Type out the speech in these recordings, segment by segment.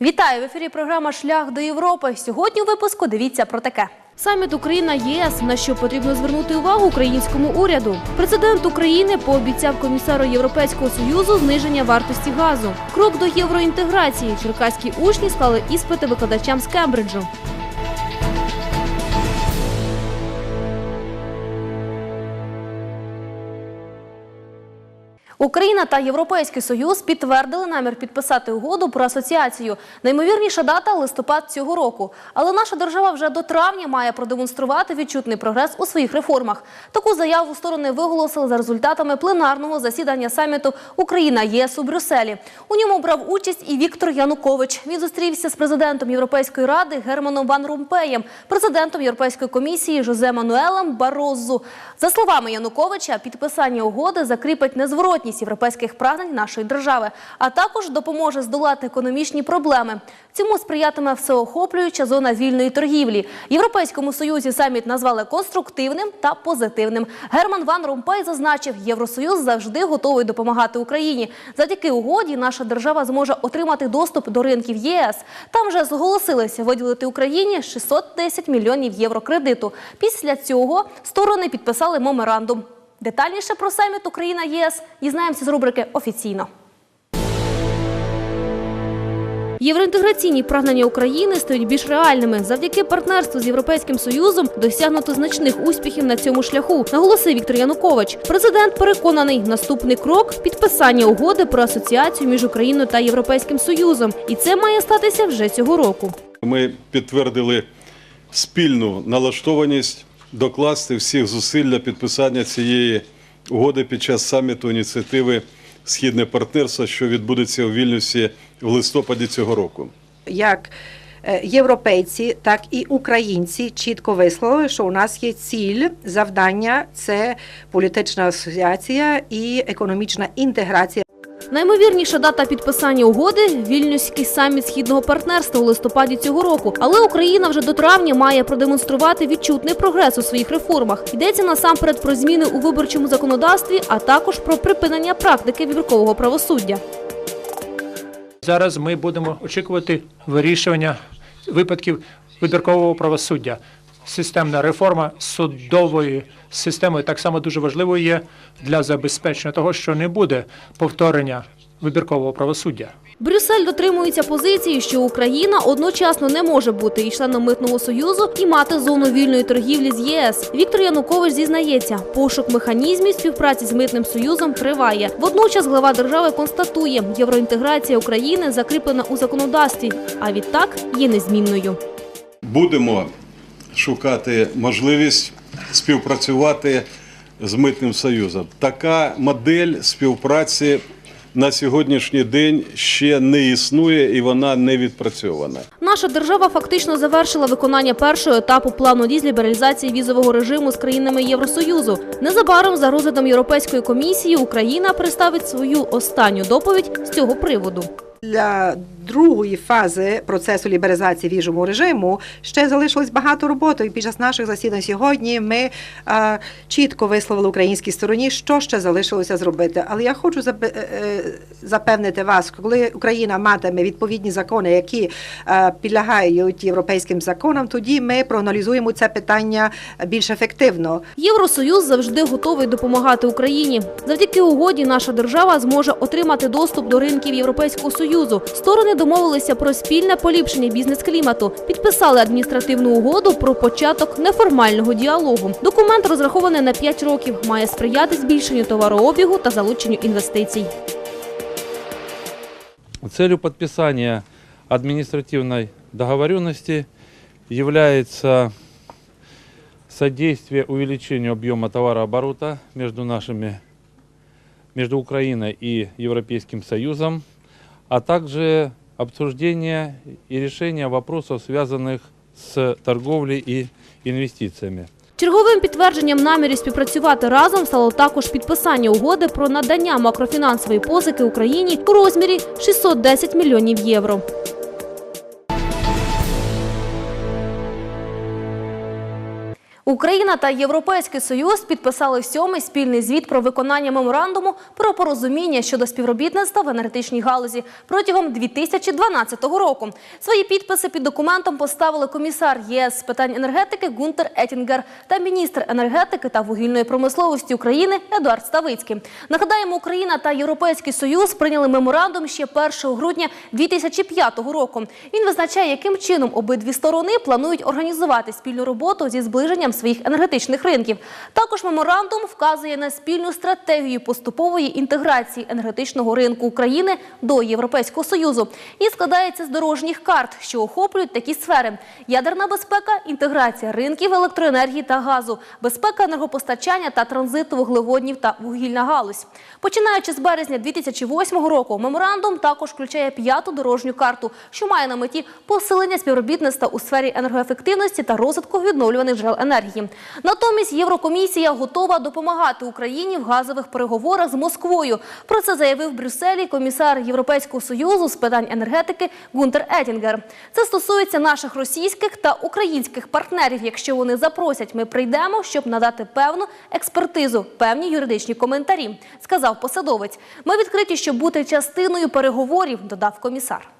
Вітаю в ефірі. Програма Шлях до Європи. Сьогодні у випуску дивіться про таке. Саміт Україна ЄС на що потрібно звернути увагу українському уряду. Президент України пообіцяв комісару Європейського союзу зниження вартості газу. Крок до євроінтеграції. Черкаські учні склали іспити викладачам з Кембриджу. Україна та Європейський Союз підтвердили намір підписати угоду про асоціацію. Наймовірніша дата листопад цього року. Але наша держава вже до травня має продемонструвати відчутний прогрес у своїх реформах. Таку заяву сторони виголосили за результатами пленарного засідання саміту Україна ЄС у Брюсселі. У ньому брав участь і Віктор Янукович. Він зустрівся з президентом Європейської ради Германом Ван Румпеєм, президентом Європейської комісії Жозе Мануелем Барозу. За словами Януковича, підписання угоди закріпить незворотність європейських прагнень нашої держави, а також допоможе здолати економічні проблеми. Цьому сприятиме всеохоплююча зона вільної торгівлі. Європейському союзі саміт назвали конструктивним та позитивним. Герман Ван Ромпей зазначив, Євросоюз завжди готовий допомагати Україні. Завдяки угоді наша держава зможе отримати доступ до ринків ЄС. Там вже зголосилися виділити Україні 610 мільйонів євро кредиту. Після цього сторони підписали меморандум. Детальніше про саміт Україна ЄС дізнаємося з рубрики офіційно. Євроінтеграційні прагнення України стають більш реальними. Завдяки партнерству з Європейським Союзом досягнуто значних успіхів на цьому шляху, наголосив Віктор Янукович. Президент переконаний, наступний крок підписання угоди про асоціацію між Україною та Європейським Союзом, і це має статися вже цього року. Ми підтвердили спільну налаштованість докласти всіх зусиль для підписання цієї угоди під час саміту ініціативи Східне партнерство, що відбудеться у Вільнюсі в листопаді цього року. як е, європейці, так і українці чітко висловили, що у нас є ціль завдання це політична асоціація і економічна інтеграція. Наймовірніша дата підписання угоди вільнюський саміт східного партнерства у листопаді цього року. Але Україна вже до травня має продемонструвати відчутний прогрес у своїх реформах. Йдеться насамперед про зміни у виборчому законодавстві, а також про припинення практики вибіркового правосуддя. Зараз ми будемо очікувати вирішування випадків вибіркового правосуддя. Системна реформа судової системи так само дуже важливою є для забезпечення того, що не буде повторення вибіркового правосуддя. Брюссель дотримується позиції, що Україна одночасно не може бути і членом митного союзу і мати зону вільної торгівлі з ЄС. Віктор Янукович зізнається, пошук механізмів співпраці з митним союзом триває. Водночас глава держави констатує, євроінтеграція України закріплена у законодавстві, а відтак є незмінною. Будемо шукати можливість співпрацювати з Митним Союзом. Така модель співпраці на сьогоднішній день ще не існує і вона не відпрацьована. Наша держава фактично завершила виконання першого етапу плану дій з лібералізації візового режиму з країнами Євросоюзу. Незабаром за розглядом Європейської комісії Україна представить свою останню доповідь з цього приводу. Для другої фази процесу лібералізації віжового режиму ще залишилось багато роботи. І під час наших засідань сьогодні ми е, чітко висловили українській стороні, що ще залишилося зробити. Але я хочу е, е, запевнити вас, коли Україна матиме відповідні закони, які е, підлягають європейським законам, тоді ми проаналізуємо це питання більш ефективно. Євросоюз завжди готовий допомагати Україні. Завдяки угоді наша держава зможе отримати доступ до ринків Європейського союзу. Сторони домовилися про спільне поліпшення бізнес-клімату. Підписали адміністративну угоду про початок неформального діалогу. Документ розрахований на 5 років, має сприяти збільшенню товарообігу та залученню інвестицій. Целью подписания административной договоренности является содействие увеличению объема товарооборота между нашими, между Украиной и Европейским Союзом, а также обсуждение и решение вопросов, связанных с торговлей и инвестициями. Черговим підтвердженням намірів співпрацювати разом стало також підписання угоди про надання макрофінансової позики Україні у розмірі 610 мільйонів євро. Україна та Європейський Союз підписали сьомий спільний звіт про виконання меморандуму про порозуміння щодо співробітництва в енергетичній галузі протягом 2012 року. Свої підписи під документом поставили комісар ЄС з питань енергетики Гунтер Етінгер та міністр енергетики та вугільної промисловості України Едуард Ставицький. Нагадаємо, Україна та Європейський Союз прийняли меморандум ще 1 грудня 2005 року. Він визначає, яким чином обидві сторони планують організувати спільну роботу зі зближенням своїх енергетичних ринків. Також меморандум вказує на спільну стратегію поступової інтеграції енергетичного ринку України до Європейського союзу і складається з дорожніх карт, що охоплюють такі сфери: ядерна безпека, інтеграція ринків електроенергії та газу, безпека енергопостачання та транзиту вуглеводнів та вугільна галузь. Починаючи з березня 2008 року, меморандум також включає п'яту дорожню карту, що має на меті посилення співробітництва у сфері енергоефективності та розвитку відновлюваних джерел енергії. Натомість Єврокомісія готова допомагати Україні в газових переговорах з Москвою. Про це заявив в Брюсселі комісар Європейського союзу з питань енергетики Гунтер Етінгер. Це стосується наших російських та українських партнерів. Якщо вони запросять, ми прийдемо, щоб надати певну експертизу, певні юридичні коментарі, сказав посадовець. Ми відкриті, щоб бути частиною переговорів, додав комісар.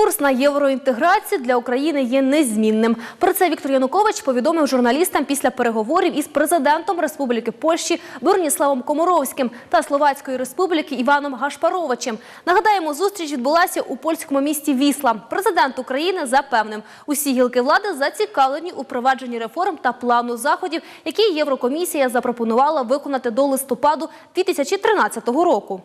Курс на євроінтеграцію для України є незмінним. Про це Віктор Янукович повідомив журналістам після переговорів із президентом Республіки Польщі Борніславом Комаровським та Словацької Республіки Іваном Гашпаровичем. Нагадаємо, зустріч відбулася у польському місті Вісла. Президент України запевнив, усі гілки влади зацікавлені у провадженні реформ та плану заходів, які Єврокомісія запропонувала виконати до листопаду 2013 року.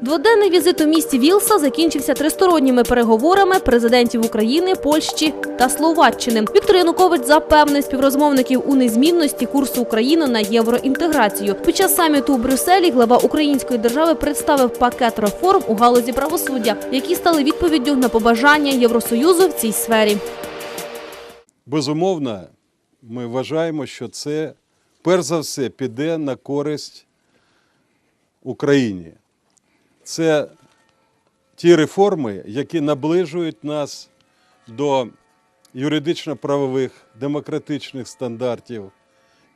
Дводенний візит у місті Вілса закінчився тристоронніми переговорами президентів України, Польщі та Словаччини. Віктор Янукович запевнив співрозмовників у незмінності курсу України на євроінтеграцію. Під час саміту у Брюсселі глава української держави представив пакет реформ у галузі правосуддя, які стали відповіддю на побажання Євросоюзу в цій сфері. Безумовно, ми вважаємо, що це перш за все піде на користь Україні. Це ті реформи, які наближують нас до юридично-правових демократичних стандартів,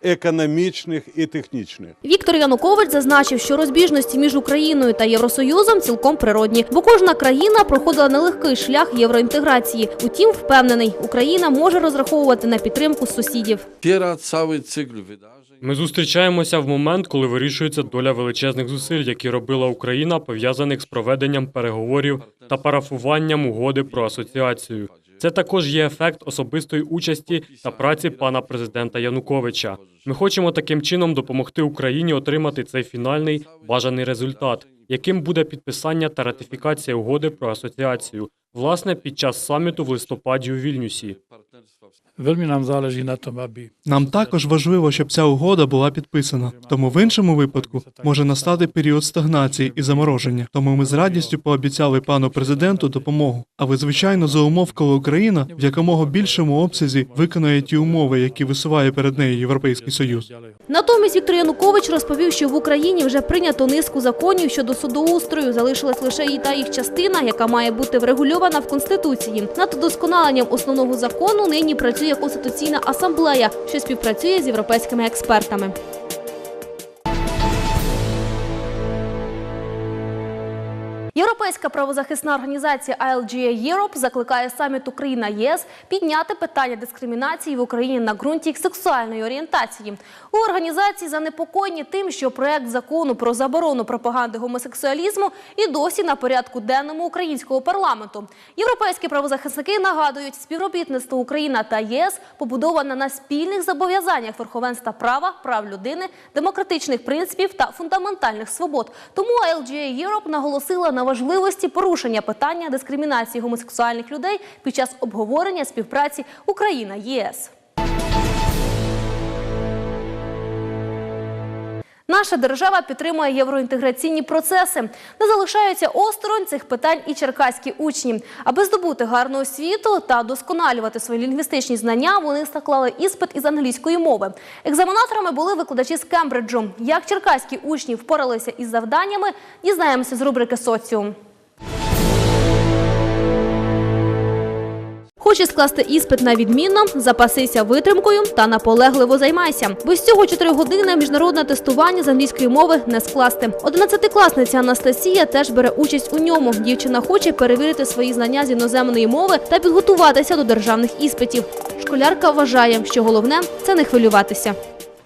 економічних і технічних. Віктор Янукович зазначив, що розбіжності між Україною та Євросоюзом цілком природні, бо кожна країна проходила нелегкий шлях євроінтеграції. Утім, впевнений, Україна може розраховувати на підтримку сусідів. Wspiera cały cykl wydarzeń. Ми зустрічаємося в момент, коли вирішується доля величезних зусиль, які робила Україна, пов'язаних з проведенням переговорів та парафуванням угоди про асоціацію. Це також є ефект особистої участі та праці пана президента Януковича. Ми хочемо таким чином допомогти Україні отримати цей фінальний бажаний результат, яким буде підписання та ратифікація угоди про асоціацію, власне, під час саміту в листопаді у Вільнюсі. Veľmi nám záleží na tom, Нам також важливо, щоб ця угода була підписана. Тому в іншому випадку може настати період стагнації і замороження. Тому ми з радістю пообіцяли пану президенту допомогу. Але звичайно, за умов, коли Україна в якомога більшому обсязі виконує ті умови, які висуває перед нею Європейський Союз. Натомість Віктор Янукович розповів, що в Україні вже прийнято низку законів щодо судоустрою. Залишилась лише і та їх частина, яка має бути врегульована в конституції. Над удосконаленням основного закону нині працює конституційна асамблея, що співпрацює з європейськими експертами. Європейська правозахисна організація ILGA Europe закликає саміт Україна ЄС підняти питання дискримінації в Україні на ґрунті сексуальної орієнтації. У організації занепокоєні тим, що проект закону про заборону пропаганди гомосексуалізму і досі на порядку денному українського парламенту. Європейські правозахисники нагадують, співробітництво Україна та ЄС побудоване на спільних зобов'язаннях верховенства права, прав людини, демократичних принципів та фундаментальних свобод. Тому ILGA Europe наголосила на важливості порушення питання дискримінації гомосексуальних людей під час обговорення співпраці Україна-ЄС. Наша держава підтримує євроінтеграційні процеси. Не залишаються осторонь цих питань і черкаські учні. Аби здобути гарну освіту та досконалювати свої лінгвістичні знання, вони склали іспит із англійської мови. Екзаменаторами були викладачі з Кембриджу. Як черкаські учні впоралися із завданнями, дізнаємося з рубрики Соціум. Хочеш скласти іспит на відмінно, запасися витримкою та наполегливо займайся. Без цього 4 години міжнародне тестування з англійської мови не скласти. Одинадцятикласниця Анастасія теж бере участь у ньому. Дівчина хоче перевірити свої знання з іноземної мови та підготуватися до державних іспитів. Школярка вважає, що головне це не хвилюватися.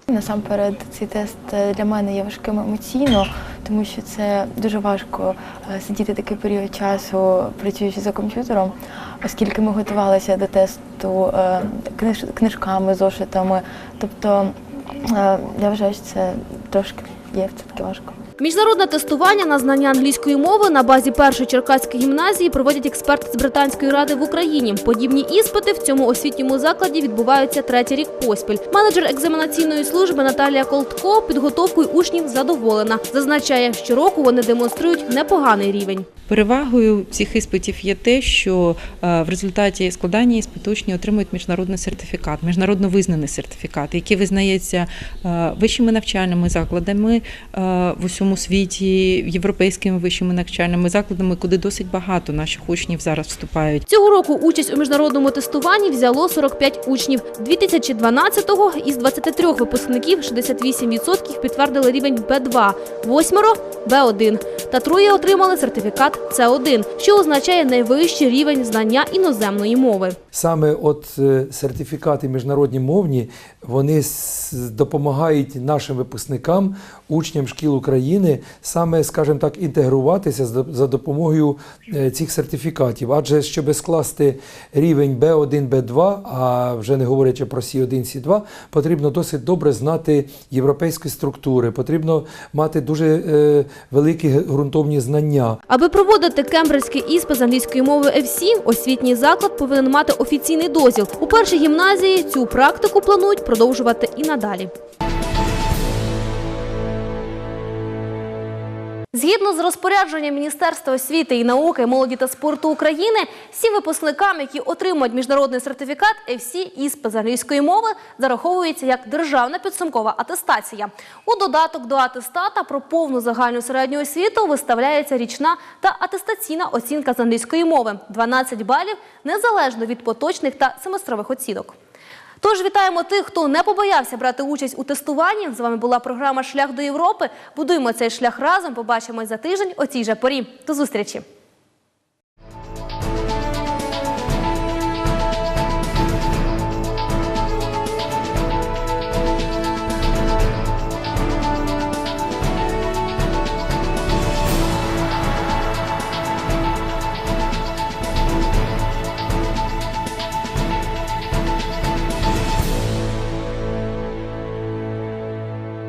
Насамперед, цей тест е, для мене є важким емоційно, тому що це дуже важко е, сидіти такий період часу, працюючи за комп'ютером, оскільки ми готувалися до тесту е, книж- книжками, зошитами. Тобто е, я вважаю, що це трошки є це таки важко. Міжнародне тестування на знання англійської мови на базі першої черкаської гімназії проводять експерти з британської ради в Україні. Подібні іспити в цьому освітньому закладі відбуваються третій рік поспіль. Менеджер екзаменаційної служби Наталія Колтко підготовкою учнів задоволена. Зазначає, щороку вони демонструють непоганий рівень. Перевагою цих іспитів є те, що е, в результаті складання іспиту учні отримують міжнародний сертифікат, міжнародно визнаний сертифікат, який визнається е, вищими навчальними закладами е, в усьому світі, європейськими вищими навчальними закладами, куди досить багато наших учнів зараз вступають. Цього року участь у міжнародному тестуванні взяло 45 учнів. 2012-го із 23 випускників 68% підтвердили рівень Б2, восьмеро – Б1. Та троє отримали сертифікат С1, що означає найвищий рівень знання іноземної мови. Саме от е, сертифікати міжнародні мовні вони допомагають нашим випускникам, учням шкіл України, саме, скажімо так, інтегруватися за допомогою е, цих сертифікатів. Адже щоб скласти рівень B1, B2, а вже не говорячи про C1, C2, потрібно досить добре знати європейські структури, потрібно мати дуже е, великі ґрунтовні знання. Аби проводити кембриджський іспит з англійської мови F7, освітній заклад повинен мати офіційний дозвіл. У першій гімназії цю практику планують продовжувати і надалі. Згідно з розпорядженням Міністерства освіти і науки, молоді та спорту України, всім випускникам, які отримують міжнародний сертифікат FC іспит з англійської мови, зараховується як державна підсумкова атестація. У додаток до атестата про повну загальну середню освіту виставляється річна та атестаційна оцінка з англійської мови 12 балів, незалежно від поточних та семестрових оцінок. Тож вітаємо тих, хто не побоявся брати участь у тестуванні. З вами була програма Шлях до Європи. Будуємо цей шлях разом. Побачимось за тиждень о цій же порі. До зустрічі.